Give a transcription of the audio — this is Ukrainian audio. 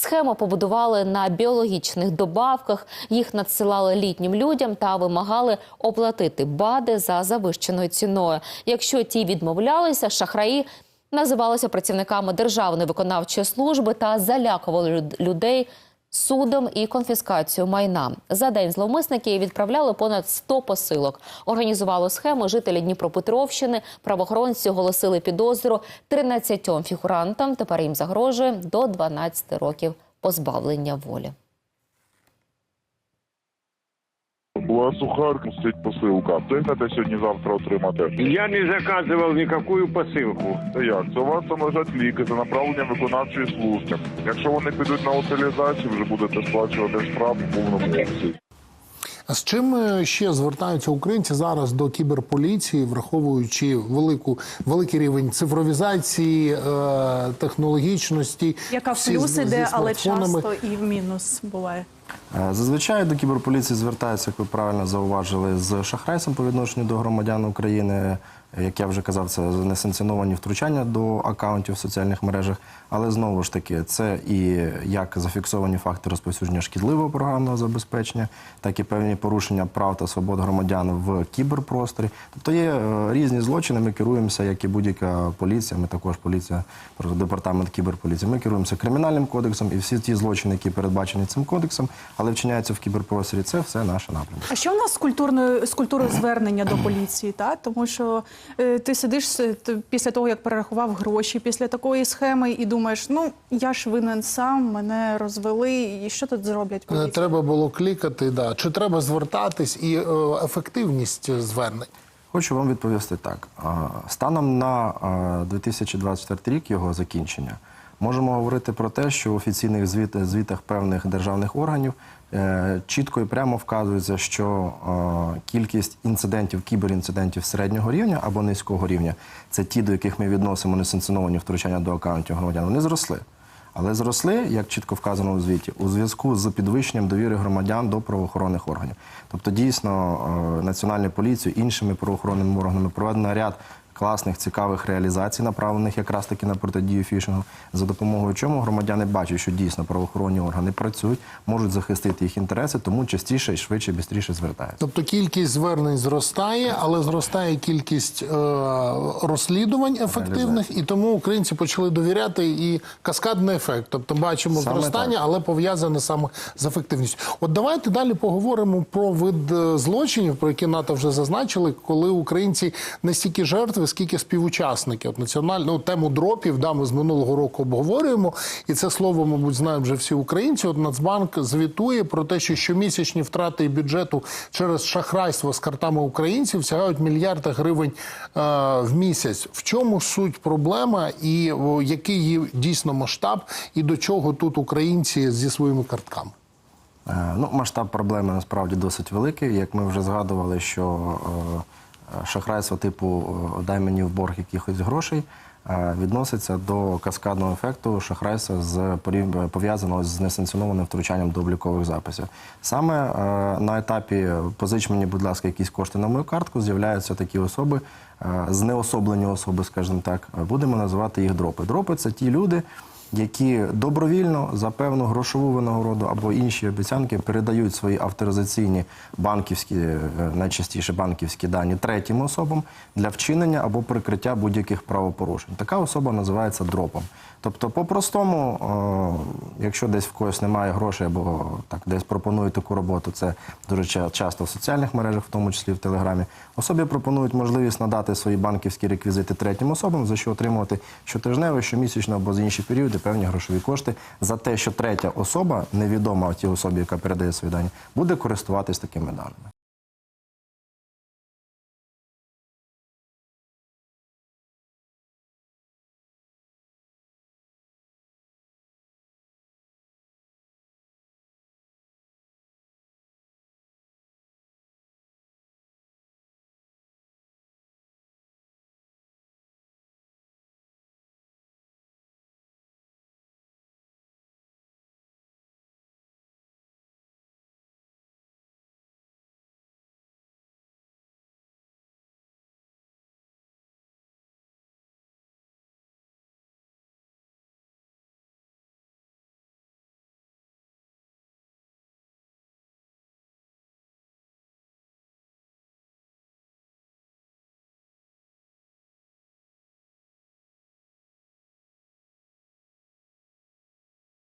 Схему побудували на біологічних добавках. Їх надсилали літнім людям та вимагали оплатити БАДи за завищеною ціною. Якщо ті відмовлялися, шахраї називалися працівниками державної виконавчої служби та залякували людей судом і конфіскацію майна. За день зловмисники відправляли понад 100 посилок. Організували схему жителі Дніпропетровщини. Правоохоронці оголосили підозру 13 фігурантам. Тепер їм загрожує до 12 років позбавлення волі. Була сухарка, стоїть посилка. Встигнете сьогодні-завтра отримати? Я не заказывал никакую посылку. Це як? Це у вас там лежать ліки за направленням виконавчої служби. Якщо вони підуть на утилізацію, вже будете сплачувати штраф у повному обсязі. А з чим е, ще звертаються українці зараз до кіберполіції, враховуючи велику великий рівень цифровізації, е, технологічності, Яка в плюс іде, але часто і в мінус буває. Е, Зазвичай до кіберполіції звертаються, як ви правильно зауважили, з шахрайством по відношенню до громадян України. Як я вже казав, це несанкціоновані втручання до акаунтів в соціальних мережах. Але знову ж таки, це і як зафіксовані факти розповсюдження шкідливого програмного забезпечення, так і певні порушення прав та свобод громадян в кіберпросторі. Тобто є е, різні злочини. Ми керуємося, як і будь-яка поліція. Ми також поліція, департамент кіберполіції. Ми керуємося кримінальним кодексом і всі ті злочини, які передбачені цим кодексом, але вчиняються в кіберпросторі. Це все наше напрямок. А що в нас з культурною з культурою звернення до поліції? Та тому що е, ти сидиш е, т- після того, як перерахував гроші після такої схеми, і думаєш, ну я ж винен сам, мене розвели, і що тут зроблять Е, поліція? Треба було клікати, да. чи треба звертатись і е, ефективність звернень. Хочу вам відповісти так. Станом на а, 2024 рік його закінчення можемо говорити про те, що в офіційних звіт- звітах певних державних органів е, чітко і прямо вказується, що е, кількість інцидентів, кіберінцидентів середнього рівня або низького рівня це ті, до яких ми відносимо несанкціоновані втручання до акаунтів громадян, вони зросли. Але зросли, як чітко вказано у звіті, у зв'язку з підвищенням довіри громадян до правоохоронних органів. Тобто, дійсно, е, Національною поліцією, іншими правоохоронними органами проведено ряд класних, цікавих реалізацій, направлених якраз таки на протидію фішингу, за допомогою чому громадяни бачать, що дійсно правоохоронні органи працюють, можуть захистити їх інтереси, тому частіше і швидше, швидше звертаються. Тобто кількість звернень зростає, але зростає кількість е, розслідувань ефективних, і тому українці почали довіряти і каскадний ефект. Тобто бачимо Саме зростання, так. але пов'язане саме з ефективністю. От давайте далі поговоримо про вид е, злочинів, про які НАТО вже зазначили, коли українці не стільки жертви, скільки співучасники. От національну ну, тему дропів, да, ми з минулого року обговорюємо, і це слово, мабуть, знають вже всі українці. От Нацбанк звітує про те, що щомісячні втрати бюджету через шахрайство з картами українців сягають мільярди гривень е, в місяць. В чому суть проблема, і о, який її дійсно масштаб, і до чого тут українці зі своїми картками? Е, Ну, масштаб проблеми насправді досить великий. Як ми вже згадували, що шахрайство типу дай мені в борг якихось грошей е, відноситься до каскадного ефекту шахрайства з пов'язаного з несанкціонованим втручанням до облікових записів. Саме е, на етапі позич мені, будь ласка, якісь кошти на мою картку, з'являються такі особи, е, знеособлені особи, скажімо так, будемо називати їх дропи. Дропи це ті люди які добровільно за певну грошову винагороду або інші обіцянки передають свої авторизаційні банківські, е, найчастіше банківські дані третім особам для вчинення або прикриття будь-яких правопорушень. Така особа називається дропом. Тобто, по-простому, е, якщо десь в когось немає грошей або так десь пропонують таку роботу, це дуже часто в соціальних мережах, в тому числі в Телеграмі, особі пропонують можливість надати свої банківські реквізити третім особам, за що отримувати щотижнево, щомісячно або за інші періоди певні грошові кошти за те, що третя особа, невідома тій особі, яка передає свої дані, буде користуватись такими даними.